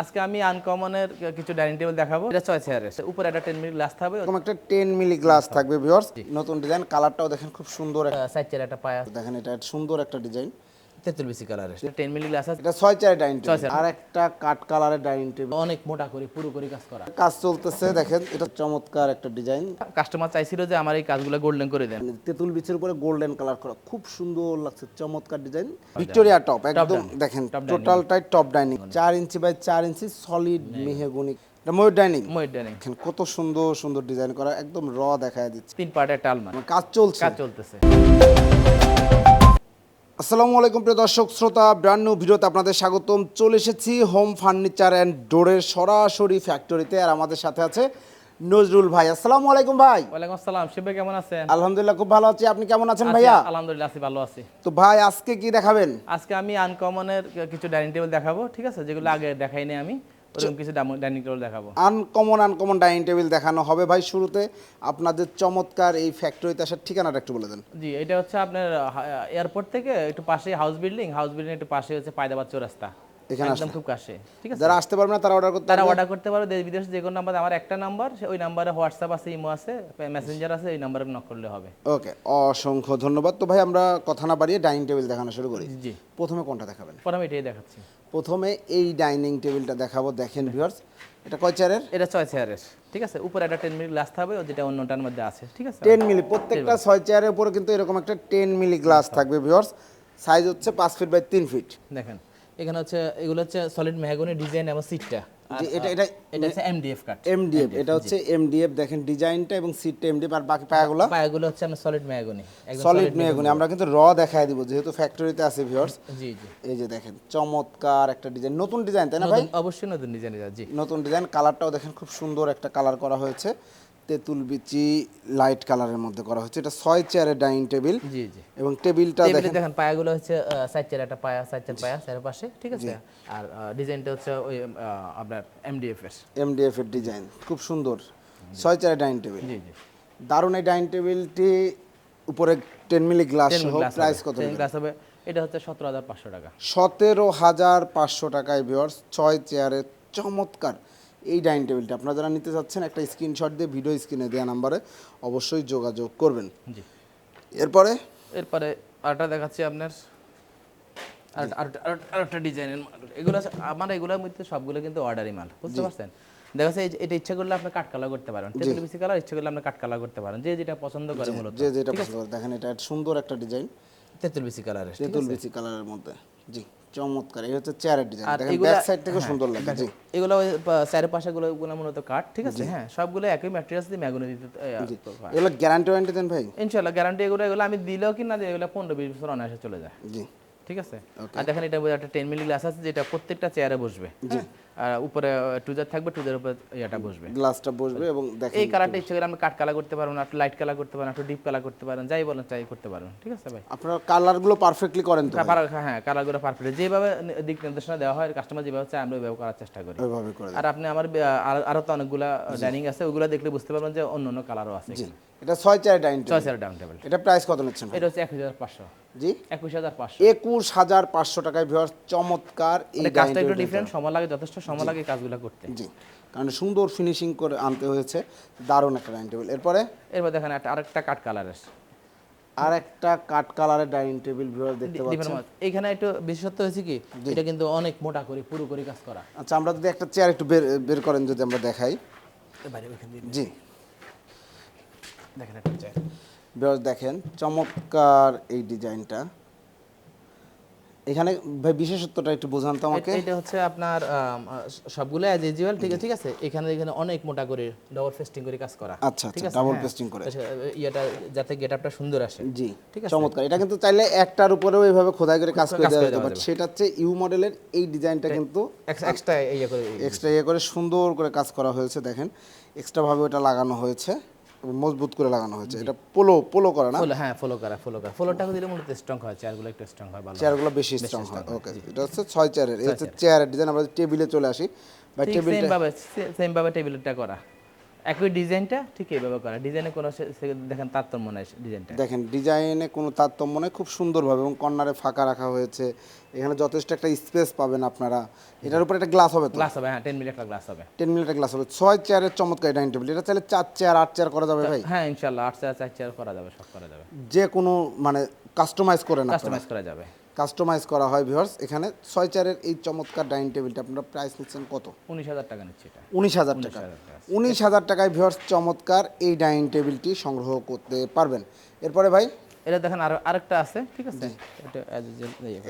আজকে আমি আনকমনের কিছু ডাইনিং টেবিল দেখাবো। এটা ছয় আছে উপরে একটা টেন মিলি গ্লাস থাকবে। এরকম একটা টেন মিলি গ্লাস থাকবে ভিউয়ার্স নতুন ডিজাইন কালারটাও দেখেন খুব সুন্দর একটা সাইড চেয়ার একটা পায়া। দেখেন এটা সুন্দর একটা ডিজাইন তেঁতুল বিসি কালারের টেন মিলি গ্লাস আছে। এটা ছয় চেয়ার ডাইনিং টেবিল। আর একটা কাঠ কালারের ডাইনিং টেবিল। অনেক মোটা করে পুরো করে কাজ করা। কাজ চলতেছে দেখেন এটা চমৎকার একটা ডিজাইন কাস্টমার চাইছিল যে আমার এই কাজগুলো গোল্ডেন করে দেন। তেঁতুল বিচের উপরে গোল্ডেন কালার করা। খুব সুন্দর লাগছে চমৎকার ডিজাইন ভিক্টোরিয়া টপ একদম দেখেন। টোটালটাই টপ ডাইনিং চার ইঞ্চি বাই চার ইঞ্চি সলিড মেহগুনি। এটা ময়ূর ডাইনিং ময়ূর ডাইনিং কত সুন্দর সুন্দর ডিজাইন করা একদম র দেখায় দিচ্ছে। তিন পার্টের একটা মানে কাজ চলছে। কাজ চলতেছে। আসসালামু আলাইকুম প্রিয় দর্শক শ্রোতা ব্র্যান্ড নিউ ভিডিওতে আপনাদের স্বাগতম। চলে এসেছি হোম ফার্নিচার অ্যান্ড ডোরের সরাসরি ফ্যাক্টরিতে আর আমাদের সাথে আছে নজরুল ভাই। আসসালামু আলাইকুম ভাই। ওয়ালাইকুম আসসালাম শিব ভাই কেমন আছেন? আলহামদুলিল্লাহ খুব ভালো আছি। আপনি কেমন আছেন ভাইয়া? আলহামদুলিল্লাহ আছি ভালো আছি। তো ভাই আজকে কি দেখাবেন? আজকে আমি আনকমনের কিছু ডাইনিং টেবিল দেখাবো ঠিক আছে? যেগুলো আগে দেখাইনি আমি। ওরকম কিছু ডাইনিং টেবিল দেখাবো। আনকমন আনকমন ডাইনিং টেবিল দেখানো হবে ভাই শুরুতে। আপনাদের চমৎকার এই ফ্যাক্টরিতে আসার ঠিকানাটা একটু বলে দেন। জি এটা হচ্ছে আপনার এয়ারপোর্ট থেকে একটু পাশে হাউস বিল্ডিং হাউস বিল্ডিং একটু পাশে হচ্ছে পায়দাবাদ চৌরাস্তা। এখানে একদম খুব কাছে ঠিক আছে? যারা আসতে পারবে না তারা অর্ডার করতে তারা অর্ডার করতে পারো দেশ বিদেশ যে কোনো নাম্বার আমার একটা নাম্বার ওই নাম্বারে হোয়াটসঅ্যাপ আছে ইমো আছে মেসেঞ্জার আছে এই নাম্বারে নক করলে হবে। ওকে অসংখ্য ধন্যবাদ। তো ভাই আমরা কথা না বাড়িয়ে ডাইনিং টেবিল দেখানো শুরু করি। জি। প্রথমে কোনটা দেখাবেন? পরে আমি এটাই দেখাচ্ছি। প্রথমে এই ডাইনিং টেবিলটা দেখাবো দেখেন ভিউয়ার্স এটা কয় চেয়ারের এটা ছয় চেয়ারের ঠিক আছে? উপরে একটা টেন মিলি গ্লাস থাকবে ও যেটা অন্যটার মধ্যে আছে ঠিক আছে? টেন মিলি প্রত্যেকটা ছয় চেয়ারের উপরে কিন্তু এরকম একটা টেন মিলি গ্লাস থাকবে ভিউয়ার্স সাইজ হচ্ছে পাঁচ ফিট বাই তিন ফিট দেখেন এখানে হচ্ছে এগুলো হচ্ছে সলিড মেহগনি ডিজাইন এবং সিটটা এটা এটা এটা হচ্ছে এমডিএফ কাট এমডিএফ এটা হচ্ছে এমডিএফ দেখেন ডিজাইনটা এবং সিটটা এমডিএফ আর বাকি পায়াগুলো? পায়াগুলো হচ্ছে আমরা সলিড ম্যাগনি একদম সলিড ম্যাগনি আমরা কিন্তু র দেখায় দিব যেহেতু ফ্যাক্টরিতে আছে ভিউয়ার্স জি জি। এই যে দেখেন চমৎকার একটা ডিজাইন নতুন ডিজাইন তাই না ভাই? অবশ্যই নতুন ডিজাইন জি। নতুন ডিজাইন কালারটাও দেখেন খুব সুন্দর একটা কালার করা হয়েছে। তেঁতুল বিচি লাইট কালারের মধ্যে করা হয়েছে এটা ছয় চেয়ারের ডাইনিং টেবিল। জি জি। এবং টেবিলটা দেখেন দেখেন পায়াগুলো হচ্ছে সাইড চেয়ার একটা পায়া সাইড চেয়ার পায়া চার পাশে ঠিক আছে? আর ডিজাইনটা হচ্ছে ওই আপনার এমডিএফ এর। এমডিএফ এর ডিজাইন খুব সুন্দর। ছয় চেয়ারের ডাইনিং টেবিল। জি জি। দারুণ এই ডাইনিং টেবিলটি উপরে টেন মিলি গ্লাস সহ প্রাইস কত গ্লাস হবে। এটা হচ্ছে সতেরো হাজার পাঁচশো টাকা। সতেরো হাজার পাঁচশো টাকায় ভিওর্স ছয় চেয়ারের চমৎকার এই ডাইনিং টেবিলটা। আপনারা যারা নিতে চাচ্ছেন একটা স্ক্রিনশট দিয়ে ভিডিও স্ক্রিনে দেওয়া নাম্বারে অবশ্যই যোগাযোগ করবেন। জি। এরপরে? এরপরে আরেকটা দেখাচ্ছি আপনার। আর আর- আর- আরেকটা ডিজাইনের এগুলো আমার এগুলোর মধ্যে সবগুলো কিন্তু অর্ডারি মাল বুঝতে পারছেন? দেখা যাচ্ছে এটা ইচ্ছা করলে আপনি কাট কালার করতে পারেন। টেবিল বিসি কালার ইচ্ছা করলে আপনি কাট কালার করতে পারেন। যে যেটা পছন্দ করে মূলত। যে যেটা পছন্দ করে। দেখেন এটা সুন্দর একটা ডিজাইন। তেঁতুল বিসি কালারের তেঁতুল বিচি কালারের মধ্যে। জি। চমৎকার এই হচ্ছে চেয়ারের ডিজাইন দেখেন ব্যাক সাইড থেকে সুন্দর লাগে জি। এগুলো ওই পাশাগুলো গুলো ওগুলো মূলত কাঠ ঠিক আছে? হ্যাঁ সবগুলো একই ম্যাটেরিয়ালস দিয়ে ম্যাগনো দিতে এগুলো গ্যারান্টি ওয়ারেন্টি দেন ভাই? ইনশাআল্লাহ গ্যারান্টি এগুলো এগুলো আমি দিলেও কি না দিই, এগুলো পনেরো বিশ বছর অনায়াসে চলে যায়। জি। ঠিক আছে? আর দেখেন এটা একটা টেন মিলি গ্লাস আছে যেটা প্রত্যেকটা চেয়ারে বসবে। হ্যাঁ? আর উপরে টুজার থাকবে টুজার উপরে বসবে। গ্লাসটা বসবে এবং দেখেন এই কালারটা ইচ্ছে করে আপনি কাট কালার করতে পারবেন একটু লাইট কালার করতে পারেন একটু ডিপ কালার করতে পারেন যাই বলেন তাই করতে পারেন ঠিক আছে ভাই? আপনারা কালারগুলো পারফেক্টলি করেন তো কালার হ্যাঁ কালারগুলো পারফেক্ট যেভাবে দিক নির্দেশনা দেওয়া হয় কাস্টমার যেভাবে চায় আমরা ওইভাবে করার চেষ্টা করি। ওইভাবে করে আর আপনি আমার আর- তো অনেকগুলা ডাইনিং আছে ওগুলো দেখলে বুঝতে পারবেন যে অন্য অন্য কালারও আছে। এটা ছয় চেয়ারের ডাইনিং ছয় চেয়ার ডাউন টেবিল এটা প্রাইস কত নিচ্ছেন এটা হচ্ছে একুশ হাজার পাঁচশো। জি? একুশ হাজার পাঁচশো। একুশ হাজার পাঁচশো টাকায় ভিউয়ার্স চমৎকার এই মানে কাজটা একটু ডিফারেন্ট সময় লাগে যথেষ্ট সময় লাগে কাজগুলো করতে। জি কারণ সুন্দর ফিনিশিং করে আনতে হয়েছে দারুণ একটা ডাইনিং টেবিল এরপরে? এরপর দেখেন একটা আরেকটা কাঠ কালারের আর একটা কাঠ কালারের ডাইনিং টেবিল ভিউয়ার দেখতে পাচ্ছেন। এখানে একটু বিশেষত্ব হয়েছে কি? এটা কিন্তু অনেক মোটা করে পুরো করে কাজ করা। আচ্ছা আমরা যদি একটা চেয়ার একটু বের বের করেন যদি আমরা দেখাই। জি। দেখেন একটা চেয়ার ভিউয়ার্স দেখেন চমৎকার এই ডিজাইনটা এখানে ভাই বিশেষত্বটা একটু বোঝান তো আমাকে। এটা হচ্ছে আপনার সবগুলো অ্যাজ ইউজুয়াল ঠিক আছে ঠিক আছে? এখানে এখানে অনেক মোটা করে ডাবল ফেস্টিং করে কাজ করা আচ্ছা ঠিক আচ্ছা আছে, ডাবল হ্যাঁ। পেস্টিং করে। আচ্ছা, ইয়েটা যাতে গেটআপটা সুন্দর আসে জি ঠিক আছে। চমৎকার। এটা কিন্তু চাইলে একটার উপরেও এইভাবে খোদাই করে কাজ করে দেওয়া যেতে পারে। সেটা হচ্ছে ইউ মডেলের এই ডিজাইনটা কিন্তু এক্সট্রা ইয়ে করে এক্সট্রা ইয়ে করে সুন্দর করে কাজ করা হয়েছে দেখেন। এক্সট্রা ভাবে ওটা লাগানো হয়েছে। মজবুত করে লাগানো হয়েছে। এটা পোলো পোলো করা না? হ্যাঁ ফলো করা ফলো করা। ফলোটা দিলে মূলত স্ট্রং হয় চেয়ারগুলো একটু স্ট্রং হয় ভালো চেয়ারগুলো বেশি স্ট্রং হয়। ওকে এটা হচ্ছে ছয় চেয়ারের এই হচ্ছে চেয়ারের ডিজাইন আমরা টেবিলে চলে আসি। বা টেবিলটা টেবিল সেম ভাবে সেম ভাবে টেবিলটা করা। একই ডিজাইনটা ঠিক এইভাবে করা। ডিজাইনে কোনো দেখেন তারতম্য নাই ডিজাইনটা। দেখেন ডিজাইনে কোনো তারতম্য নেই খুব সুন্দরভাবে এবং কর্নারে ফাঁকা রাখা হয়েছে। এখানে যথেষ্ট একটা স্পেস পাবেন আপনারা। এটার উপর একটা গ্লাস হবে তো? গ্লাস হবে হ্যাঁ টেন মিলি একটা গ্লাস হবে। টেন মিনিটের গ্লাস হবে। ছয় চেয়ারের চমৎকার ডাইনিং টেবিল এটা চাইলে চার চেয়ার আট চেয়ার করা যাবে ভাই? হ্যাঁ ইনশাল্লাহ আট চেয়ার চার চেয়ার করা যাবে সব করা যাবে। যে কোনো মানে কাস্টমাইজ করেন আপনারা। কাস্টমাইজ করা যাবে। কাস্টমাইজ করা হয় ভিউয়ার্স এখানে ছয় চেয়ারের এই চমৎকার ডাইনিং টেবিলটা আপনারা প্রাইস নিচ্ছেন কত? উনিশ হাজার টাকা নিচ্ছে এটা। উনিশ হাজার টাকা। উনিশ হাজার টাকায় ভিউয়ার্স চমৎকার এই ডাইনিং টেবিলটি সংগ্রহ করতে পারবেন। এরপরে ভাই? এটা দেখেন আর আরেকটা আছে ঠিক আছে?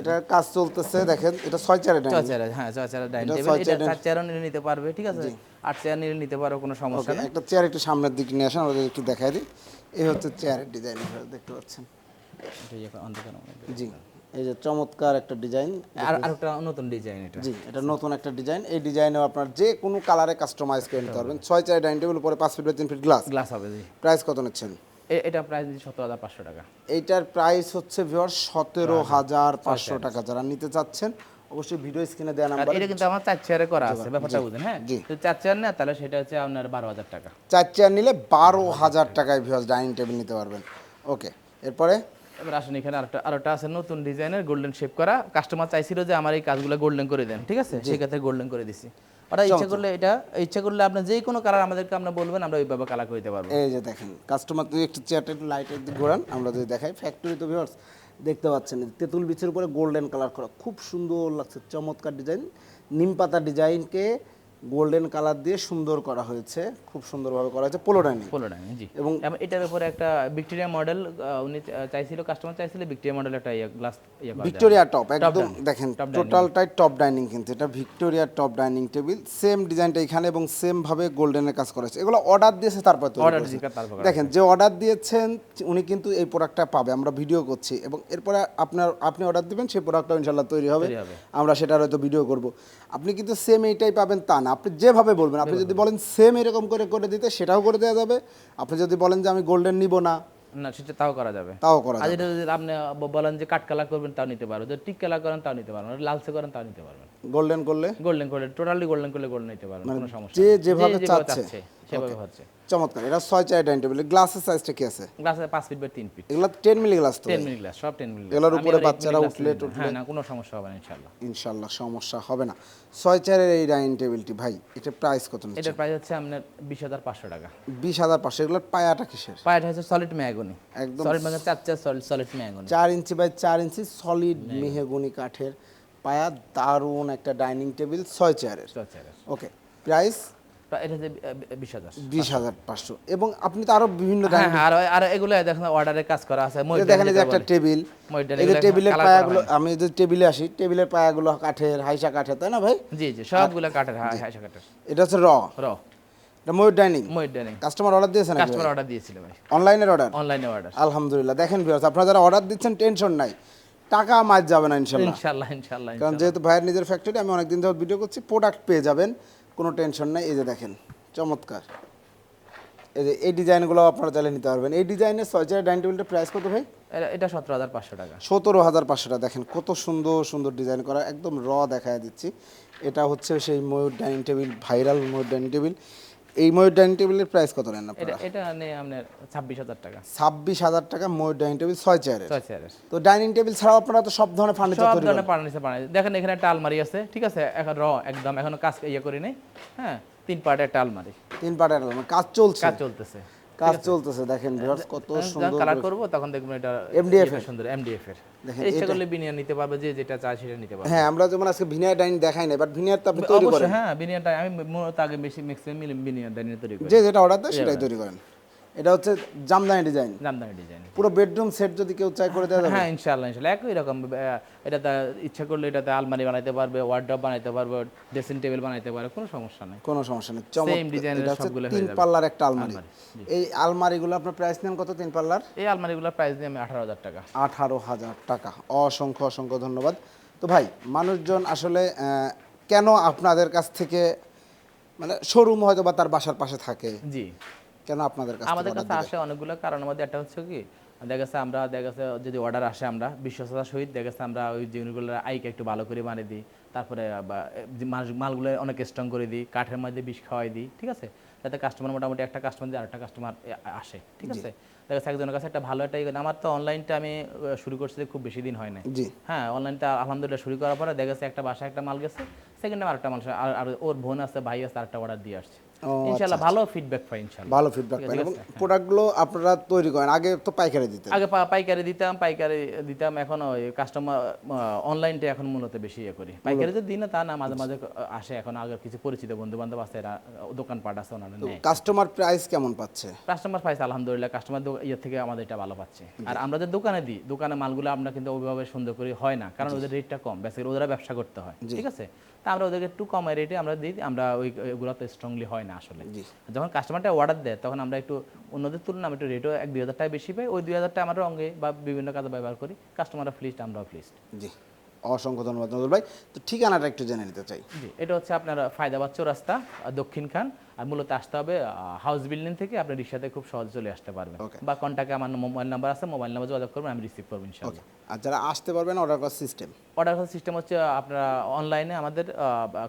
এটা কাজ চলতেছে দেখেন এটা ছয় চেয়ারের ছয় ডাইনিং চেয়ার হ্যাঁ ছয় চেয়ার ডাইনিং টেবিল। এটা চার চেয়ারও নিলে নিতে পারবে ঠিক আছে? আট চেয়ার নিয়ে নিতে পারো কোনো সমস্যা নেই। একটা চেয়ার একটু সামনের দিকে নিয়ে আসেন ওদের একটু দেখাই দিই। এই হচ্ছে চেয়ারের ডিজাইন দেখতে পাচ্ছেন। জি। এই যে চমৎকার একটা ডিজাইন। আর একটা নতুন ডিজাইন এটা। জি এটা নতুন একটা ডিজাইন। এই ডিজাইনেও আপনার যে কোনো কালারে কাস্টমাইজ করে নিতে পারবেন। ছয় চেয়ার ডাইনিং টেবিল উপরে পাঁচ ফিট বাই তিন ফিট গ্লাস গ্লাস হবে জি। প্রাইস কত নিচ্ছেন? এটা প্রাইস দিচ্ছি সতেরো হাজার পাঁচশো টাকা। এইটার প্রাইস হচ্ছে ভিওর সতেরো হাজার পাঁচশো টাকা। যারা নিতে চাচ্ছেন অবশ্যই ভিডিও স্ক্রিনে দেওয়া নাম্বার এটা কিন্তু আমার চার চেয়ারে করা আছে ব্যাপারটা বুঝেন হ্যাঁ। তো চার চেয়ার না তাহলে সেটা হচ্ছে আপনার বারো হাজার টাকা। চার চেয়ার নিলে বারো হাজার টাকায় ভিওর ডাইনিং টেবিল নিতে পারবেন। ওকে এরপরে? এবার আসেন এখানে আরেকটা আরেকটা আছে নতুন ডিজাইনের গোল্ডেন শেপ করা। কাস্টমার চাইছিল যে আমার এই কাজগুলো গোল্ডেন করে দেন ঠিক আছে? সেক্ষেত্রে গোল্ডেন করে দিছি। ওটা ইচ্ছা করলে এটা ইচ্ছা করলে আপনি যে কোনো কালার আমাদেরকে আপনার বলবেন আমরা ওইভাবে কালার করে দিতে পারব। এই যে দেখেন কাস্টমার যদি একটু চেয়ারটা একটু লাইটের দিকে ঘোরান আমরা যদি দেখাই ফ্যাক্টরি তো ভিওর্স দেখতে পাচ্ছেন তেঁতুল বিচের উপরে গোল্ডেন কালার করা। খুব সুন্দর লাগছে চমৎকার ডিজাইন নিম পাতা ডিজাইনকে গোল্ডেন কালার দিয়ে সুন্দর করা হয়েছে খুব সুন্দরভাবে করা হয়েছে পোলো ডাইনিং পোলো ডাইনিং জি। এবং- এটার উপরে একটা ভিক্টোরিয়া মডেল উনি চাইছিল কাস্টমার চাইছিল ভিক্টোরিয়া মডেল একটা ইয়ে গ্লাস ইয়ে ভিক্টোরিয়া টপ একদম দেখেন। টোটালটাই টপ ডাইনিং কিন্তু এটা Victoria top dining table same ডিজাইনটা এখানে এবং সেম ভাবে গোল্ডেনের কাজ করেছে এগুলো অর্ডার দিয়েছে তারপর তারপর দেখেন যে অর্ডার দিয়েছেন উনি কিন্তু এই প্রোডাক্টটা পাবে আমরা ভিডিও করছি। এবং এরপরে আপনার আপনি অর্ডার দিবেন সেই প্রোডাক্টটা ইনশাল্লাহ তৈরি হবে। তৈরি হবে। আমরা সেটার হয়তো ভিডিও করব। আপনি কিন্তু সেম এইটাই পাবেন তা না। আপনি যেভাবে বলবেন আপনি যদি বলেন সেম এরকম করে করে দিতে সেটাও করে দেওয়া যাবে। আপনি যদি বলেন যে আমি গোল্ডেন নিব না না সেটা তাও করা যাবে। তাও করা আর যদি আপনি বলেন যে কাট কালা করবেন তাও নিতে পারবেন যদি টিক কালা করেন তাও নিতে পারবেন লালচে করেন তাও নিতে পারবেন। গোল্ডেন করলে? গোল্ডেন করলে টোটালি গোল্ডেন করলে গোল্ডেন নিতে পারবেন কোনো সমস্যা যে যেভাবে চাচ্ছে। সেভাবে হচ্ছে চমৎকার এটা ছয় চার ডাইনিং টেবিল গ্লাসের সাইজটা কি আছে? ফিট বাই ফিট এগুলো মিলি গ্লাস তো মিনিট গ্লাস সব মিনিট এগুলোর উপরে বাচ্চারা উঠলে হ্যাঁ না কোনো সমস্যা হবে না সমস্যা হবে না। ছয় চারের এই ডাইনিং টেবিলটি ভাই এটা প্রাইস কত নিচ্ছে? এটার প্রাইস হচ্ছে আপনার বিশ হাজার পাঁচশো টাকা। বিশ হাজার পাঁচশো এগুলোর পায়াটা কিসের? পায়েটা হচ্ছে সলিড ম্যাগনি। একদম সলিড ম্যাগনি চার চার সলিড ইঞ্চি বাই চার ইঞ্চি সলিড মেহগুনি কাঠের পায়া দারুণ একটা ডাইনিং টেবিল ছয় চেয়ারের ওকে প্রাইস এটা বিশ হাজার। বিশ হাজার পাঁচশো। এবং আপনি তো আরও বিভিন্ন হ্যাঁ হ্যাঁ আর আর এগুলো দেখেন অর্ডারে কাজ করা আছে এই ময়ূর যে দেখেন যে একটা টেবিল এই যে টেবিলের colour করা পায়াগুলো আমি যে টেবিলে আসি টেবিলের পায়াগুলো কাঠের হাইসা কাঠের তাই না ভাই? জি জি সবগুলো কাঠের কাঠের। এটা হচ্ছে র র এটা ময়ূর ডাইনিং ময়ূর ডাইনিং কাস্টমার অর্ডার দিয়েছেন কাস্টমার অর্ডার দিয়েছিল ভাই। অনলাইনের অর্ডার অনলাইনে অর্ডার আলহামদুলিল্লাহ। দেখেন ভিউয়ার্স আপনারা যারা অর্ডার দিচ্ছেন টেনশন নাই। টাকা মাছ যাবে না ইনশাল্লাহ। ইনশাল্লাহ ইনশাল্লাহ কারণ যেহেতু ভাইয়ের নিজের ফ্যাক্টরি আমি অনেকদিন যাবত ভিডিও করছি প্রোডাক্ট পেয়ে যাবেন। কোনো টেনশন নাই। এই যে দেখেন চমৎকার। এই যে এই ডিজাইনগুলো আপনারা চাইলে নিতে পারবেন। এই ডিজাইনের ছয় চেয়ার ডাইনিং টেবিলটা প্রাইস কত ভাই? এটা- এটা সতেরো হাজার পাঁচশো টাকা। সতেরো হাজার পাঁচশো টাকা। দেখেন কত সুন্দর সুন্দর ডিজাইন করা একদম র দেখায় দিচ্ছি। এটা হচ্ছে সেই ময়ূর ডাইনিং টেবিল ভাইরাল ময়ূর ডাইনিং টেবিল। এই ময়ূর ডাইনিং টেবিলের প্রাইস কত নেন আপনারা? এটা নেই আপনার ছাব্বিশ হাজার টাকা। ছাব্বিশ হাজার টাকা ময়ূর ডাইনিং টেবিল ছয় চেয়ারের ছয় চেয়ারের তো ডাইনিং টেবিল ছাড়াও আপনারা তো সব ধরনের ফার্নিচার সব ধরনের ফার্নিচার বানাই। দেখেন এখানে একটা আলমারি আছে ঠিক আছে? এখন র একদম। এখনও কাজ ইয়ে করি নাই হ্যাঁ তিন পার্টের একটা আলমারি। তিন পার্টের আলমারি। কাজ চলছে। কাজ চলতেছে। কাজ চলতেছে দেখেন ভিউয়ার্স কত সুন্দর কালার করব তখন দেখবেন এটা এমডিএফ এর সুন্দর এমডিএফ এর। দেখেন, এটা করলে বিনিয়ার নিতে পারবে যে যেটা চাই সেটা নিতে পারবে। হ্যাঁ আমরা যেমন আজকে ভিনিয়ার ডাইন দেখাই নাই বাট ভিনিয়ার তো আপনি তৈরি করেন। হ্যাঁ হ্যাঁ বিনিয়ারটা আমি মূলত আগে বেশি ম্যাক্সিমাম বিনিয়ার ডাইন তৈরি করি। যে যেটা অর্ডার দেয় সেটাই তৈরি করেন। এটা হচ্ছে জামদানি ডিজাইন জামদানি ডিজাইন পুরো বেডরুম সেট যদি কেউ চাই করে দেওয়া যাবে। হ্যাঁ ইনশাআল্লাহ ইনশাআল্লাহ। একই রকম এটাতে ইচ্ছা করলে এটাতে আলমারি বানাইতে পারবে ওয়ার্ড্রপ বানাইতে পারবে ড্রেসিং টেবিল বানাইতে পারবে কোনো সমস্যা নেই। কোনো সমস্যা নেই। Design এর সবগুলো তিন পাল্লার একটা আলমারি। এই আলমারিগুলো আপনার প্রাইস নেন কত তিন পাল্লার? এই আলমারিগুলোর প্রাইস দিয়ে আমি আঠারো হাজার টাকা। আঠারো হাজার টাকা। অসংখ্য অসংখ্য ধন্যবাদ। তো ভাই মানুষজন আসলে আহ, কেন আপনাদের কাছ থেকে মানে শোরুম হয়তো বা তার বাসার পাশে থাকে? জি। কেন আপনাদের কাছ আমাদের কাছে আসে অনেকগুলো কারণের মধ্যে একটা হচ্ছে কি দেখা গেছে আমরা দেখা গেছে যদি অর্ডার আসে আমরা বিশ্বস্ততার সহিত দেখা গেছে আমরা ওই জিনিসগুলো আইকে একটু ভালো করে বানিয়ে দিই। তারপরে মালগুলো অনেক স্ট্রং করে দিই কাঠের মধ্যে বিষ খাওয়াই দিই ঠিক আছে? যাতে কাস্টমার মোটামুটি একটা কাস্টমার দিয়ে আরেকটা কাস্টমার আসে ঠিক আছে? দেখা যাচ্ছে একজনের কাছে একটা ভালো একটা আমার তো অনলাইনটা আমি শুরু করছি খুব বেশি দিন হয় না হ্যাঁ অনলাইনটা আলহামদুলিল্লাহ শুরু করার পরে দেখা গেছে একটা বাসায় একটা মাল গেছে সেকেন্ড আরেকটা মাল আর ওর বোন আছে ভাই আছে আরেকটা অর্ডার দিয়ে আসছে। ও, ইনশাল্লাহ ভালো ফিডব্যাক পাই ইনশাল্লাহ ভালো ফিডব্যাক পান এবং প্রোডাক্টগুলো আপনারা তৈরি করেন। আগে তো পাইকারি দিতেন। আগে পাইকারি দিতাম পাইকারি দিতাম এখন ওই কাস্টমার অনলাইনটা এখন মূলত বেশি ইয়ে করি। পাইকারি দিই না তা না মাঝে মাঝে আসে এখন আগে কিছু পরিচিত বন্ধু বান্ধব আছে এরা দোকানপাট আছে ওনারা কাস্টমার প্রাইস কেমন পাচ্ছে? কাস্টমার পাইছে আলহামদুলিল্লাহ কাস্টমার ইয়ে থেকে আমাদের এটা ভালো পাচ্ছে। আর আমরা যে দোকানে দিই দোকানে মালগুলো আমরা কিন্তু ওইভাবে সুন্দর করে হয় না। কারণ ওদের রেটটা কম বেসিক ওদের ব্যবসা করতে হয় ঠিক আছে? তা আমরা ওদেরকে একটু কম রেটে আমরা দিই আমরা ওই ওইগুলো তো স্ট্রংলি হয় না। আসলে। যখন কাস্টমারটা অর্ডার দেয় তখন আমরা একটু অন্যদের তুলনায় একটু রেটও এক দুই হাজার টাকা বেশি পাই ওই দুই হাজার টাকা আমরা অঙ্গে বা বিভিন্ন কাজে ব্যবহার করি কাস্টমাররা ফ্লিস্ট আমরাও ফ্লিস্ট জি। অসংখ্য ধন্যবাদ নজরুল ভাই। তো ঠিকানাটা একটু জেনে নিতে চাই। জি এটা হচ্ছে আপনার ফায়দাবাদ চৌরাস্তা দক্ষিণ খান। আর মূলত আসতে হবে হাউস বিল্ডিং থেকে আপনি রিক্সাতে খুব সহজে চলে আসতে পারবেন। বা কন্ট্যাক্টে আমার মোবাইল নাম্বার আছে মোবাইল নাম্বার যোগাযোগ করবেন আমি রিসিভ করব ইনশাআল্লাহ। আর যারা আসতে পারবেন অর্ডার করার সিস্টেম অর্ডার করার সিস্টেম হচ্ছে আপনারা অনলাইনে আমাদের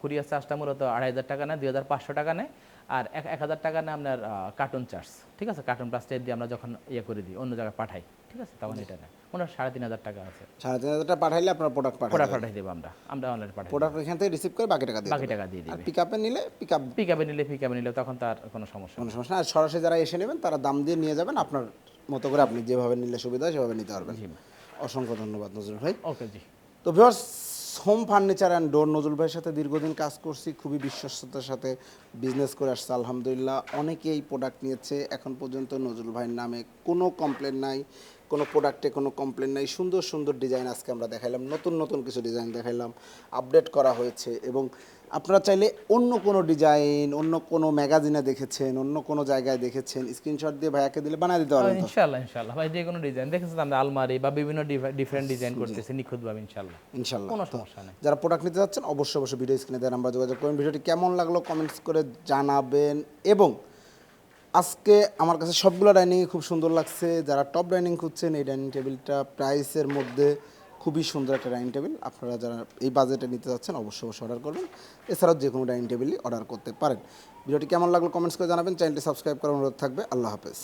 কুরিয়ার চার্জটা মূলত আড়াই হাজার টাকা নেয় দুই হাজার পাঁচশো টাকা নেয়। আর এক এক হাজার টাকা না আপনার কার্টুন চার্জ ঠিক আছে? কার্টুন প্লাসটা দিয়ে আমরা যখন ইয়ে করে দিই অন্য জায়গায় পাঠাই ঠিক আছে? তখন এটা মনে হয় সাড়ে তিন হাজার টাকা আছে। সাড়ে তিন হাজার টাকা পাঠাইলে আপনার প্রোডাক্ট প্রোডাক্ট পাঠাই দেবো আমরা। আমরা অনলাইনে পাঠাই প্রোডাক্ট এখান থেকে রিসিভ করে বাকি টাকা দিয়ে বাকি টাকা দিয়ে দিই পিক আপে নিলে পিক আপ পিক আপে নিলে পিক আপে নিলে তখন তার কোনো সমস্যা কোনো সমস্যা আর সরাসরি যারা এসে নেবেন তারা দাম দিয়ে নিয়ে যাবেন। আপনার মতো করে আপনি যেভাবে নিলে সুবিধা হয় সেভাবে নিতে পারবেন। জি অসংখ্য ধন্যবাদ নজরুল ভাই। ওকে জি। তো viewers home furniture and door Nazrul ভাইয়ের সাথে দীর্ঘদিন কাজ করছি, খুবই বিশ্বস্ততার সাথে বিজনেস করে আসছে, আলহামদুলিল্লাহ। অনেকেই প্রোডাক্ট নিয়েছে, এখন পর্যন্ত নজরুল ভাইয়ের নামে কোনো কমপ্লেন নাই, কোনো প্রোডাক্টে কোনো কমপ্লেন নাই। সুন্দর সুন্দর ডিজাইন আজকে আমরা দেখাইলাম, নতুন নতুন কিছু ডিজাইন দেখাইলাম আপডেট করা হয়েছে এবং আপনারা চাইলে অন্য কোনো ডিজাইন অন্য কোনো ম্যাগাজিনে দেখেছেন অন্য কোনো জায়গায় দেখেছেন স্ক্রিনশট দিয়ে ভাইয়াকে দিলে বানিয়ে দিতে পারবেন তো? ইনশাল্লাহ ইনশাল্লাহ। ভাই যে কোনো ডিজাইন। দেখেছেন আমরা আলমারি বা বিভিন্ন ডিফারেন্ট ডিজাইন করতেছি নিখুঁতভাবে ইনশাল্লাহ। ইনশাল্লাহ। কোনো সমস্যা নেই। যারা প্রোডাক্ট নিতে যাচ্ছেন অবশ্যই অবশ্যই ভিডিও স্ক্রিনে দেওয়ার নাম্বার যোগাযোগ করবেন। ভিডিওটি কেমন লাগল কমেন্টস করে জানাবেন। এবং আজকে আমার কাছে সবগুলো ডাইনিং খুব সুন্দর লাগছে। যারা টপ ডাইনিং খুঁজছেন এই ডাইনিং টেবিলটা প্রাইসের মধ্যে খুবই সুন্দর একটা ডাইনিং টেবিল। আপনারা যারা এই বাজেটে নিতে যাচ্ছেন, অবশ্যই অবশ্যই অর্ডার করবেন। এছাড়াও যে কোনো ডাইনিং টেবিলই অর্ডার করতে পারেন। ভিডিওটি কেমন লাগল কমেন্টস করে জানাবেন। চ্যানেলটি সাবস্ক্রাইব করার অনুরোধ থাকবে। আল্লাহ হাফেজ।